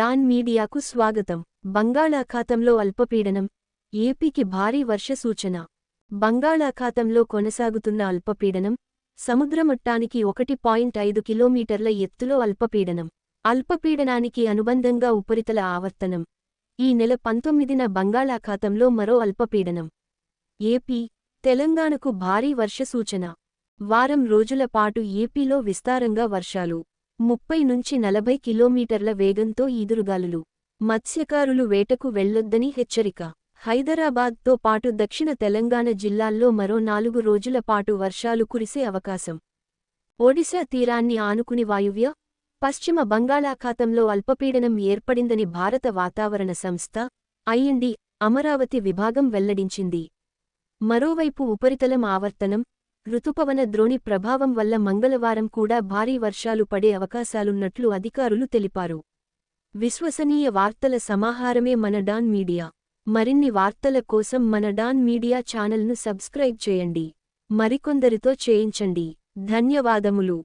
Don మీడియాకు స్వాగతం. బంగాళాఖాతంలో అల్పపీడనం ఏపీకి భారీ వర్ష సూచన బంగాళాఖాతంలో కొనసాగుతున్న అల్పపీడనం సముద్రమట్టానికి ఒకటి పాయింట్ ఐదు కిలోమీటర్ల ఎత్తులో అల్పపీడనం. అల్పపీడనానికి అనుబంధంగా ఉపరితల ఆవర్తనం. ఈ నెల పంతొమ్మిదిన బంగాళాఖాతంలో మరో అల్పపీడనం. ఏపీ తెలంగాణకు భారీ వర్ష సూచన వారం రోజుల పాటు ఏపీలో విస్తారంగా వర్షాలు. ముప్పై నుంచి నలభై కిలోమీటర్ల వేగంతో ఈదురుగాలులు. మత్స్యకారులు వేటకు వెళ్ళొద్దని హెచ్చరిక. హైదరాబాద్తో పాటు దక్షిణ తెలంగాణ జిల్లాల్లో మరో నాలుగు రోజుల పాటు వర్షాలు కురిసే అవకాశం. ఒడిశా తీరాన్ని ఆనుకుని వాయువ్య పశ్చిమ బంగాళాఖాతంలో అల్పపీడనం ఏర్పడిందని భారత వాతావరణ సంస్థ ఐఎండి అమరావతి విభాగం వెల్లడించింది. మరోవైపు ఉపరితలం ఆవర్తనం ఋతుపవన ద్రోణి ప్రభావం వల్ల మంగళవారం కూడా భారీ వర్షాలు పడే అవకాశాలున్నట్లు అధికారులు తెలిపారు. విశ్వసనీయ వార్తల సమాహారమే మన డాన్ మీడియా. మరిన్ని వార్తల కోసం మన డాన్ మీడియా ఛానల్ను సబ్స్క్రైబ్ చేయండి. మరికొందరితో చేయించండి. ధన్యవాదములు.